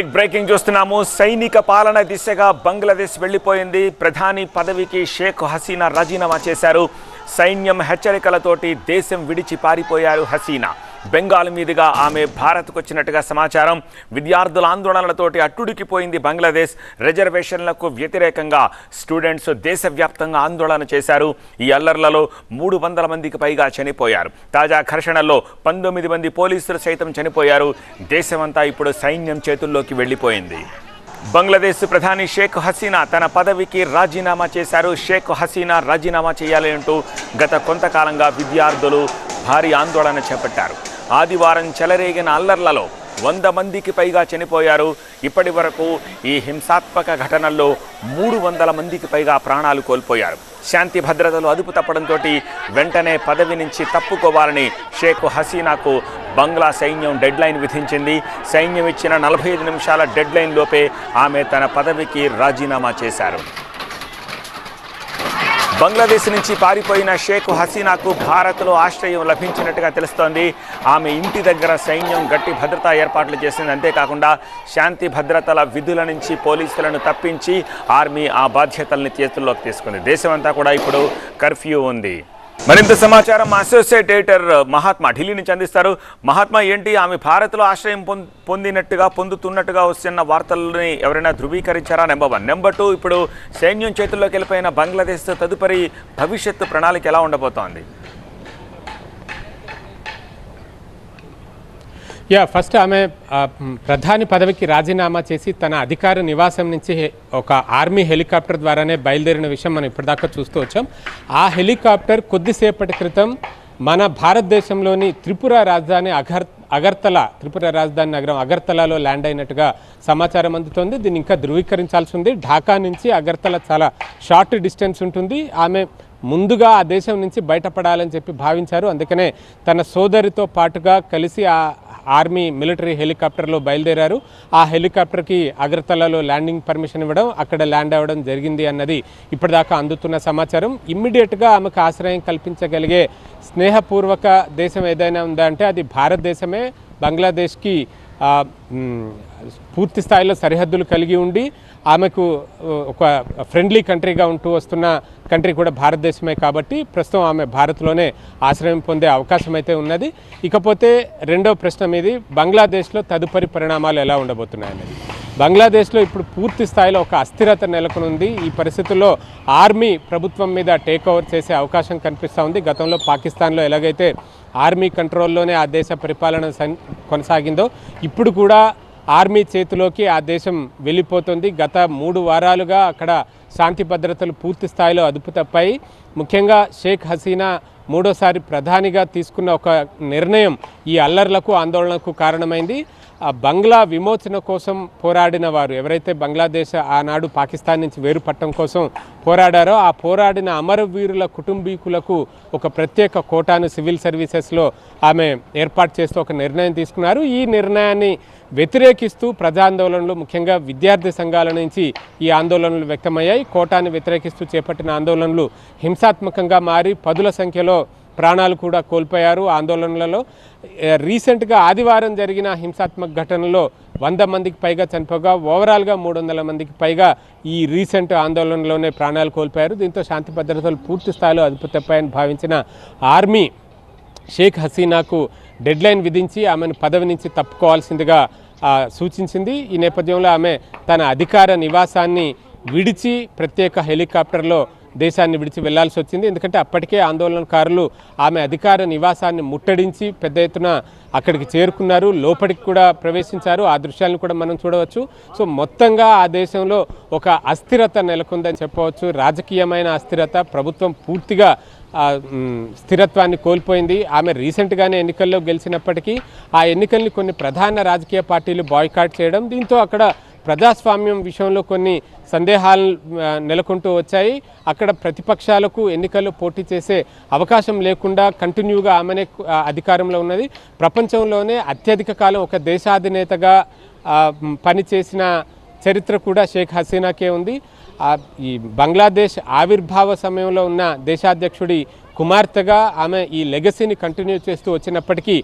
Big breaking చూస్తున్నాము. సైనిక పాలన దిశగా బంగ్లాదేశ్ వెళ్ళిపోయింది. ప్రధాని పదవికి షేక్ హసీనా రాజీనామా చేశారు. సైన్యం హెచ్చరికలతోటి దేశం విడిచి పారిపోయారు హసీనా. బెంగాల్ మీదుగా ఆమె భారత్కు వచ్చినట్టుగా సమాచారం. విద్యార్థుల ఆందోళనలతోటి అట్టుడికిపోయింది బంగ్లాదేశ్. రిజర్వేషన్లకు వ్యతిరేకంగా స్టూడెంట్స్ దేశవ్యాప్తంగా ఆందోళన చేశారు. ఈ అల్లర్లలో మూడు వందల మందికి పైగా చనిపోయారు. తాజా ఘర్షణల్లో పంతొమ్మిది మంది పోలీసులు సైతం చనిపోయారు. దేశమంతా ఇప్పుడు సైన్యం చేతుల్లోకి వెళ్ళిపోయింది. బంగ్లాదేశ్ ప్రధాని షేక్ హసీనా తన పదవికి రాజీనామా చేశారు. షేక్ హసీనా రాజీనామా చేయాలి అంటూ గత కొంతకాలంగా విద్యార్థులు భారీ ఆందోళన చేపట్టారు. ఆదివారం చెలరేగిన అల్లర్లలో వంద మందికి పైగా చనిపోయారు. ఇప్పటి వరకు ఈ హింసాత్మక ఘటనల్లో మూడు వందల మందికి పైగా ప్రాణాలు కోల్పోయారు. శాంతి భద్రతలు అదుపు తప్పడంతో వెంటనే పదవి నుంచి తప్పుకోవాలని షేక్ హసీనాకు బంగ్లా సైన్యం డెడ్లైన్ విధించింది. సైన్యం ఇచ్చిన నలభై ఐదు నిమిషాల డెడ్లైన్ లోపే ఆమె తన పదవికి రాజీనామా చేశారు. బంగ్లాదేశ్ నుంచి పారిపోయిన షేక్ హసీనాకు భారత్లో ఆశ్రయం లభించినట్టుగా తెలుస్తోంది. ఆమె ఇంటి దగ్గర సైన్యం గట్టి భద్రతా ఏర్పాట్లు చేసింది. అంతేకాకుండా శాంతి భద్రతల విధుల నుంచి పోలీసులను తప్పించి ఆర్మీ ఆ బాధ్యతల్ని చేతుల్లోకి తీసుకుంది. దేశమంతా కూడా ఇప్పుడు కర్ఫ్యూ ఉంది. మరింత సమాచారం మా అసోసియేట్ ఎడిటర్ మహాత్మా ఢిల్లీ నుంచి అందిస్తారు మహాత్మా ఏంటి? ఆమె భారత్లో ఆశ్రయం పొందినట్టుగా పొందుతున్నట్టుగా వస్తున్న వార్తలని ఎవరైనా ధృవీకరించారా? నెంబర్ వన్ నెంబర్ టూ ఇప్పుడు సైన్యం చేతుల్లోకి వెళ్ళిపోయిన బంగ్లాదేశ్ తదుపరి భవిష్యత్తు ప్రణాళిక ఎలా ఉండబోతోంది? యా ఫస్ట్ ఆమె ప్రధాని పదవికి రాజీనామా చేసి తన అధికార నివాసం నుంచి హె- ఒక ఆర్మీ హెలికాప్టర్ ద్వారానే బయలుదేరిన విషయం మనం ఇప్పటిదాకా చూస్తూ వచ్చాం. ఆ హెలికాప్టర్ కొద్దిసేపటి క్రితం మన భారతదేశంలోని త్రిపుర రాజధాని అగర్ అగర్తల త్రిపుర రాజధాని నగరం అగర్తలలో ల్యాండ్ అయినట్టుగా సమాచారం అందుతోంది. దీన్ని ఇంకా ధృవీకరించాల్సి ఉంది. ఢాకా నుంచి అగర్తల చాలా షార్ట్ డిస్టెన్స్ ఉంటుంది. ఆమె ముందుగా ఆ దేశం నుంచి బయటపడాలని చెప్పి భావించారు. అందుకనే తన సోదరితో పాటుగా కలిసి ఆ ఆర్మీ మిలిటరీ హెలికాప్టర్లో బయలుదేరారు. ఆ హెలికాప్టర్కి అగర్తలలో ల్యాండింగ్ పర్మిషన్ ఇవ్వడం అక్కడ ల్యాండ్ అవ్వడం జరిగింది అన్నది ఇప్పటిదాకా అందుతున్న సమాచారం. ఇమ్మీడియట్గా ఆమెకు ఆశ్రయం కల్పించగలిగే స్నేహపూర్వక దేశం ఏదైనా ఉందా అంటే అది భారతదేశమే. బంగ్లాదేశ్కి పూర్తి స్థాయిలో సరిహద్దులు కలిగి ఉండి ఆమెకు ఒక ఫ్రెండ్లీ కంట్రీగా ఉంటూ వస్తున్న కంట్రీ కూడా భారతదేశమే కాబట్టి ప్రస్తుతం ఆమె భారత్లోనే ఆశ్రయం పొందే అవకాశం అయితే ఉన్నది. ఇకపోతే రెండో ప్రశ్న మీది బంగ్లాదేశ్లో తదుపరి పరిణామాలు ఎలా ఉండబోతున్నాయనేది బంగ్లాదేశ్లో ఇప్పుడు పూర్తి స్థాయిలో ఒక అస్థిరత నెలకొనుంది. ఈ పరిస్థితుల్లో ఆర్మీ ప్రభుత్వం మీద టేక్ ఓవర్ చేసే అవకాశం కనిపిస్తూ ఉంది. గతంలో పాకిస్తాన్లో ఎలాగైతే ఆర్మీ కంట్రోల్లోనే ఆ దేశ పరిపాలన సన్- కొనసాగిందో. ఇప్పుడు కూడా ఆర్మీ చేతిలోకి ఆ దేశం వెళ్ళిపోతుంది. గత మూడు వారాలుగా అక్కడ శాంతి భద్రతలు పూర్తి స్థాయిలో అదుపు తప్పాయి. ముఖ్యంగా షేక్ హసీనా మూడోసారి ప్రధానిగా తీసుకున్న ఒక నిర్ణయం ఈ అల్లర్లకు ఆందోళనకు కారణమైంది. ఆ బంగ్లా విమోచన కోసం పోరాడిన వారు ఎవరైతే బంగ్లాదేశ్ ఆనాడు పాకిస్తాన్ నుంచి వేరుపట్టడం కోసం పోరాడారో ఆ పోరాడిన అమరవీరుల కుటుంబీకులకు ఒక ప్రత్యేక కోటాను సివిల్ సర్వీసెస్లో ఆమె ఏర్పాటు చేస్తూ ఒక నిర్ణయం తీసుకున్నారు. ఈ నిర్ణయాన్ని వ్యతిరేకిస్తూ ప్రజాందోళనలు ముఖ్యంగా విద్యార్థి సంఘాల నుంచి ఈ ఆందోళనలు వ్యక్తమయ్యాయి. కోటాను వ్యతిరేకిస్తూ చేపట్టిన ఆందోళనలు హింసాత్మకంగా మారి పదుల సంఖ్యలో ప్రాణాలు కూడా కోల్పోయారు. ఆందోళనలలో రీసెంట్గా ఆదివారం జరిగిన హింసాత్మక ఘటనలో వంద మందికి పైగా చనిపోగా ఓవరాల్గా మూడు వందల మందికి పైగా ఈ రీసెంట్ ఆందోళనలోనే ప్రాణాలు కోల్పోయారు. దీంతో శాంతి భద్రతలు పూర్తి స్థాయిలో అదుపు తప్పాయని భావించిన ఆర్మీ షేక్ హసీనాకు డెడ్లైన్ విధించి ఆమెను పదవి నుంచి తప్పుకోవాల్సిందిగా సూచించింది. ఈ నేపథ్యంలో ఆమె తన అధికార నివాసాన్ని విడిచి ప్రత్యేక హెలికాప్టర్లో దేశాన్ని విడిచి వెళ్ళాల్సి వచ్చింది. ఎందుకంటే అప్పటికే ఆందోళనకారులు ఆమె అధికార నివాసాన్ని ముట్టడించి పెద్ద ఎత్తున అక్కడికి చేరుకున్నారు. లోపలికి కూడా ప్రవేశించారు. ఆ దృశ్యాలను కూడా మనం చూడవచ్చు. సో మొత్తంగా ఆ దేశంలో ఒక అస్థిరత నెలకొందని చెప్పవచ్చు. రాజకీయమైన అస్థిరత ప్రభుత్వం పూర్తిగా స్థిరత్వాన్ని కోల్పోయింది. ఆమె రీసెంట్గానే ఎన్నికల్లో గెలిచినప్పటికీ ఆ ఎన్నికల్ని కొన్ని ప్రధాన రాజకీయ పార్టీలు బాయ్కాట్ చేయడం దీంతో అక్కడ ప్రజాస్వామ్యం విషయంలో కొన్ని సందేహాలు నెలకొంటూ వచ్చాయి. అక్కడ ప్రతిపక్షాలకు ఎన్నికల్లో పోటీ చేసే అవకాశం లేకుండా కంటిన్యూగా ఆమెనే అధికారంలో ఉన్నది. ప్రపంచంలోనే అత్యధిక కాలం ఒక దేశాధినేతగా పనిచేసిన చరిత్ర కూడా షేక్ హసీనాకే ఉంది. ఈ బంగ్లాదేశ్ ఆవిర్భావ సమయంలో ఉన్న దేశాధ్యక్షుడి కుమార్తెగా ఆమె ఈ లెగసీని కంటిన్యూ చేస్తూ వచ్చినప్పటికీ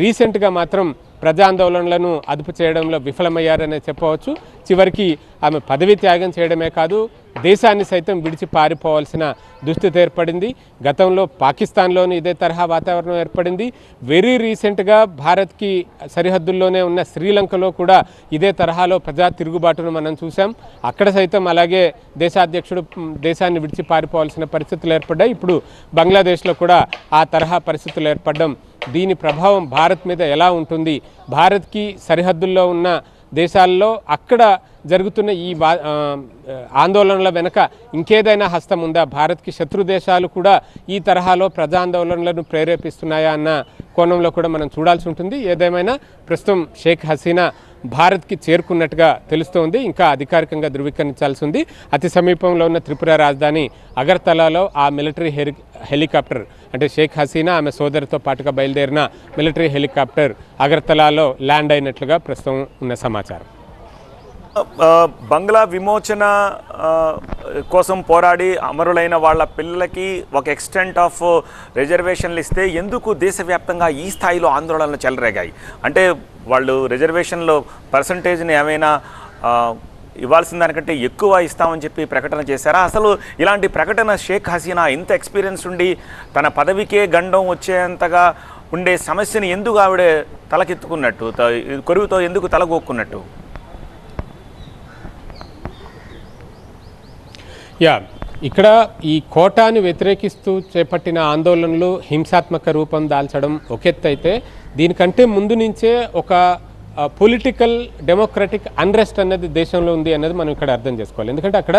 రీసెంట్గా మాత్రం ప్రజాందోళనలను అదుపు చేయడంలో విఫలమయ్యారనే చెప్పవచ్చు. చివరికి ఆమె పదవి త్యాగం చేయడమే కాదు దేశాన్ని సైతం విడిచి పారిపోవాల్సిన దుస్థితి ఏర్పడింది. గతంలో పాకిస్తాన్లోని ఇదే తరహా వాతావరణం ఏర్పడింది. వెరీ రీసెంట్గా భారత్కి సరిహద్దుల్లోనే ఉన్న శ్రీలంకలో కూడా ఇదే తరహాలో ప్రజా తిరుగుబాటును మనం చూసాం అక్కడ సైతం అలాగే దేశాధ్యక్షుడు దేశాన్ని విడిచి పారిపోవాల్సిన పరిస్థితులు ఏర్పడ్డాయి. ఇప్పుడు బంగ్లాదేశ్లో కూడా ఆ తరహా పరిస్థితులు ఏర్పడడం దీని ప్రభావం భారత్ మీద ఎలా ఉంటుంది? భారత్కి సరిహద్దుల్లో ఉన్న దేశాల్లో అక్కడ జరుగుతున్న ఈ వా- ఆందోళనల వెనుక ఇంకేదైనా హస్తం ఉందా? భారత్కి శత్రు దేశాలు కూడా ఈ తరహాలో ప్రజాందోళనలను ప్రేరేపిస్తున్నాయా అన్న కోణంలో కూడా మనం చూడాల్సి ఉంటుంది. ఏదేమైనా ప్రస్తుతం షేక్ హసీనా భారత్కి చేరుకున్నట్టుగా తెలుస్తోంది. ఇంకా అధికారికంగా ధృవీకరించాల్సి ఉంది అతి సమీపంలో ఉన్న త్రిపుర రాజధాని అగర్తలాలో ఆ మిలిటరీ హెలికాప్టర్ అంటే షేక్ హసీనా ఆమె సోదరితో పాటుగా బయలుదేరిన మిలిటరీ హెలికాప్టర్ అగర్తలాలో ల్యాండ్ అయినట్లుగా ప్రస్తుతం ఉన్న సమాచారం. బంగ్లా విమోచన కోసం పోరాడి అమరులైన వాళ్ళ పిల్లలకి ఒక ఎక్స్టెంట్ ఆఫ్ రిజర్వేషన్లు ఇస్తే ఎందుకు దేశవ్యాప్తంగా ఈ స్థాయిలో ఆందోళనలు చెలరేగాయి? అంటే వాళ్ళు రిజర్వేషన్లో పర్సంటేజ్ని ఏమైనా ఇవ్వాల్సిన దానికంటే ఎక్కువ ఇస్తామని చెప్పి ప్రకటన చేశారా? అసలు ఇలాంటి ప్రకటన షేక్ హసీనా ఇంత ఎక్స్పీరియన్స్ ఉండి తన పదవికే గండం వచ్చేంతగా ఉండే సమస్యని ఎందుకు ఆవిడ తలకెత్తుకున్నట్టు కొరువుతో ఎందుకు తలగోక్కున్నట్టు? యా ఇక్కడ ఈ కోటాని వ్యతిరేకిస్తూ చేపట్టిన ఆందోళనలు హింసాత్మక రూపం దాల్చడం ఒక దీనికంటే ముందు నుంచే ఒక పొలిటికల్ డెమోక్రటిక్ అన్రెస్ట్ అన్నది దేశంలో ఉంది అన్నది మనం ఇక్కడ అర్థం చేసుకోవాలి. ఎందుకంటే అక్కడ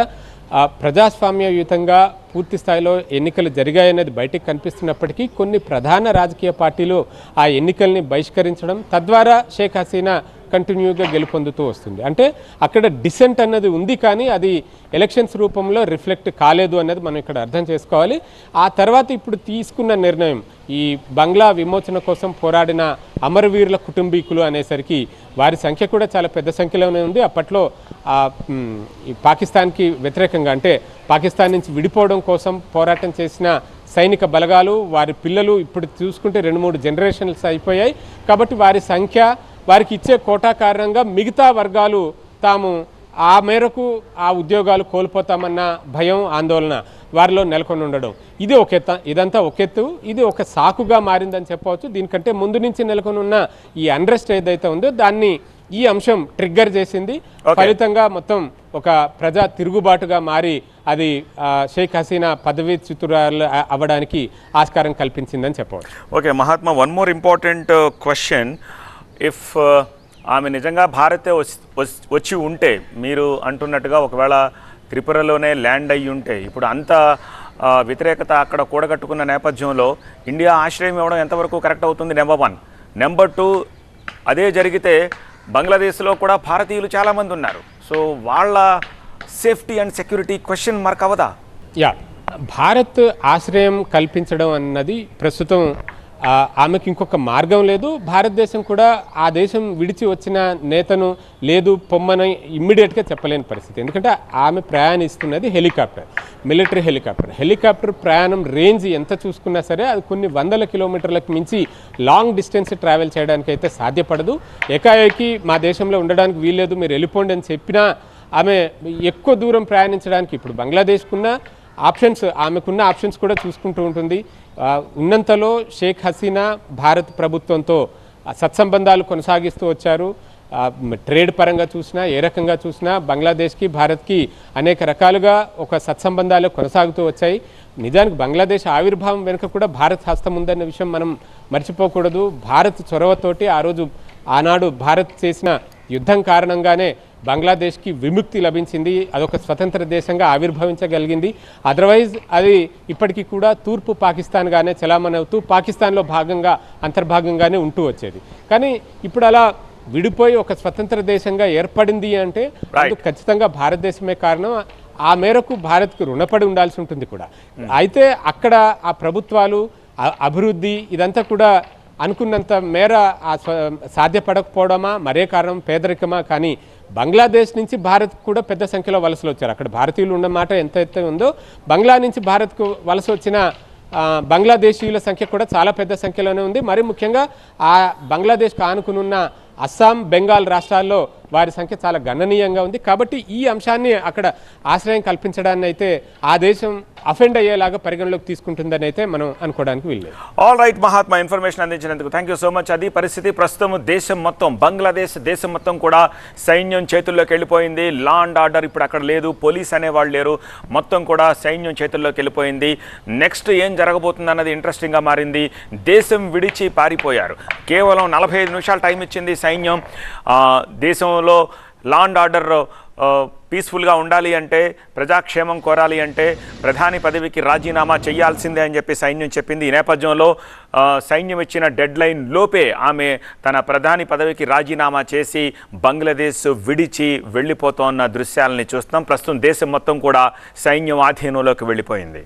ప్రజాస్వామ్యయుతంగా పూర్తి స్థాయిలో ఎన్నికలు జరిగాయనేది బయటికి కనిపిస్తున్నప్పటికీ కొన్ని ప్రధాన రాజకీయ పార్టీలు ఆ ఎన్నికల్ని బహిష్కరించడం తద్వారా షేక్ హసీనా కంటిన్యూగా గెలుపొందుతూ వస్తుంది. అంటే అక్కడ డిసెంట్ అన్నది ఉంది కానీ అది ఎలక్షన్స్ రూపంలో రిఫ్లెక్ట్ కాలేదు అన్నది మనం ఇక్కడ అర్థం చేసుకోవాలి. ఆ తర్వాత ఇప్పుడు తీసుకున్న నిర్ణయం ఈ బంగ్లా విమోచన కోసం పోరాడిన అమరవీరుల కుటుంబీకులు అనేసరికి వారి సంఖ్య కూడా చాలా పెద్ద సంఖ్యలోనే ఉంది. అప్పట్లో పాకిస్తాన్కి వ్యతిరేకంగా అంటే పాకిస్తాన్ నుంచి విడిపోవడం కోసం పోరాటం చేసిన సైనిక బలగాలు వారి పిల్లలు ఇప్పుడు చూసుకుంటే రెండు మూడు జనరేషన్స్ అయిపోయాయి. కాబట్టి వారి సంఖ్య వారికి ఇచ్చే కోటా కారణంగా మిగతా వర్గాలు తాము ఆ మేరకు ఆ ఉద్యోగాలు కోల్పోతామన్న భయం ఆందోళన వారిలో నెలకొని ఉండడం. ఇది ఒక ఇదంతా ఒక ఎత్తు ఇది ఒక సాకుగా మారిందని చెప్పవచ్చు. దీనికంటే ముందు నుంచి నెలకొని ఉన్న ఈ అన్రెస్ట్ ఏదైతే ఉందో దాన్ని ఈ అంశం ట్రిగ్గర్ చేసింది. ఫలితంగా మొత్తం ఒక ప్రజా తిరుగుబాటుగా మారి అది షేక్ హసీనా పదవీ చ్యుతురాలు అవ్వడానికి ఆస్కారం కల్పించిందని చెప్పవచ్చు. Okay Mahatma one more important question if ఆమె నిజంగా భారతే వచ్చి ఉంటే మీరు అంటున్నట్టుగా ఒకవేళ త్రిపురలోనే ల్యాండ్ అయ్యి ఉంటే ఇప్పుడు అంత వ్యతిరేకత అక్కడ కూడగట్టుకున్న నేపథ్యంలో ఇండియా ఆశ్రయం ఇవ్వడం ఎంతవరకు కరెక్ట్ అవుతుంది నెంబర్ వన్ నెంబర్ టూ అదే జరిగితే బంగ్లాదేశ్లో కూడా భారతీయులు చాలామంది ఉన్నారు. సో వాళ్ళ safety and security question mark అవదా యా భారత్ ఆశ్రయం కల్పించడం అన్నది ప్రస్తుతం ఆమెకు ఇంకొక మార్గం లేదు. భారతదేశం కూడా ఆ దేశం విడిచి వచ్చిన నేతను లేదు పొమ్మని ఇమ్మీడియట్గా చెప్పలేని పరిస్థితి. ఎందుకంటే ఆమె ప్రయాణిస్తున్నది హెలికాప్టర్ మిలిటరీ హెలికాప్టర్. హెలికాప్టర్ ప్రయాణం రేంజ్ ఎంత చూసుకున్నా సరే అది కొన్ని వందల కిలోమీటర్లకు మించి లాంగ్ డిస్టెన్స్ ట్రావెల్ చేయడానికి అయితే సాధ్యపడదు. ఏకాఏకి మా దేశంలో ఉండడానికి వీల్లేదు మీరు వెళ్ళిపోండి అని చెప్పినా ఆమె ఎక్కువ దూరం ప్రయాణించడానికి ఇప్పుడు బంగ్లాదేశ్కున్నా ఆప్షన్స్ ఆమెకున్న ఆప్షన్స్ కూడా చూసుకుంటూ ఉంటుంది. ఉన్నంతలో షేక్ హసీనా భారత్ ప్రభుత్వంతో సత్సంబంధాలు కొనసాగిస్తూ వచ్చారు. ట్రేడ్ పరంగా చూసినా ఏ రకంగా చూసినా బంగ్లాదేశ్కి భారత్కి అనేక రకాలుగా ఒక సత్సంబంధాలు కొనసాగుతూ వచ్చాయి. నిజానికి బంగ్లాదేశ్ ఆవిర్భావం వెనుక కూడా భారత్ హస్తం ఉందన్న విషయం మనం మర్చిపోకూడదు. భారత్ చొరవతోటి ఆ రోజు ఆనాడు భారత్ చేసిన యుద్ధం కారణంగానే బంగ్లాదేశ్కి విముక్తి లభించింది. అదొక స్వతంత్ర దేశంగా ఆవిర్భవించగలిగింది. అదర్వైజ్ అది ఇప్పటికీ కూడా తూర్పు పాకిస్తాన్గానే చలామణి అవుతూ పాకిస్తాన్లో భాగంగా అంతర్భాగంగానే ఉంటూ వచ్చేది. కానీ ఇప్పుడు అలా విడిపోయి ఒక స్వతంత్ర దేశంగా ఏర్పడింది అంటే అందుకు ఖచ్చితంగా భారతదేశమే కారణం. ఆ మేరకు భారత్కు రుణపడి ఉండాల్సి ఉంటుంది కూడా. అయితే అక్కడ ఆ ప్రభుత్వాలు అభివృద్ధి ఇదంతా కూడా అనుకున్నంత మేర సాధ్యపడకపోవడమా? మరే కారణం? పేదరికమా? కానీ బంగ్లాదేశ్ నుంచి భారత్ కూడా పెద్ద సంఖ్యలో వలసలు వచ్చారు. అక్కడ భారతీయులు ఉన్న మాట ఎంత అయితే ఉందో బంగ్లా నుంచి భారత్కు వలస వచ్చిన బంగ్లాదేశీయుల సంఖ్య కూడా చాలా పెద్ద సంఖ్యలోనే ఉంది. మరి ముఖ్యంగా ఆ బంగ్లాదేశ్కు ఆనుకునున్న అస్సాం బెంగాల్ రాష్ట్రాల్లో వారి సంఖ్య చాలా గణనీయంగా ఉంది. కాబట్టి ఈ అంశాన్ని అక్కడ ఆశ్రయం కల్పించడాన్ని అయితే ఆ దేశం అఫెండ్ అయ్యేలాగా పరిగణలోకి తీసుకుంటుందని అయితే మనం అనుకోవడానికి వీల్లేదు. ఆల్ రైట్ మహాత్మా ఇన్ఫర్మేషన్ అందించినందుకు థ్యాంక్ యూ సో మచ్ అది పరిస్థితి ప్రస్తుతం దేశం మొత్తం బంగ్లాదేశ్ దేశం మొత్తం కూడా సైన్యం చేతుల్లోకి వెళ్ళిపోయింది. లా అండ్ ఆర్డర్ ఇప్పుడు అక్కడ లేదు. పోలీస్ అనేవాళ్ళు లేరు. మొత్తం కూడా సైన్యం చేతుల్లోకి వెళ్ళిపోయింది. నెక్స్ట్ ఏం జరగబోతుంది అన్నది ఇంట్రెస్టింగ్గా మారింది. దేశం విడిచి పారిపోయారు. కేవలం నలభై ఐదు నిమిషాలు టైం ఇచ్చింది సైన్యం. దేశం దేశంలో లా అండ్ ఆర్డర్ పీస్ఫుల్గా ఉండాలి అంటే ప్రజాక్షేమం కోరాలి అంటే ప్రధాని పదవికి రాజీనామా చేయాల్సిందే అని చెప్పి సైన్యం చెప్పింది. ఈ నేపథ్యంలో సైన్యం ఇచ్చిన డెడ్ లైన్ లోపే ఆమె తన ప్రధాని పదవికి రాజీనామా చేసి బంగ్లాదేశ్ విడిచి వెళ్ళిపోతోన్న దృశ్యాలని చూస్తాం ప్రస్తుతం దేశం మొత్తం కూడా సైన్యం ఆధీనంలోకి వెళ్ళిపోయింది.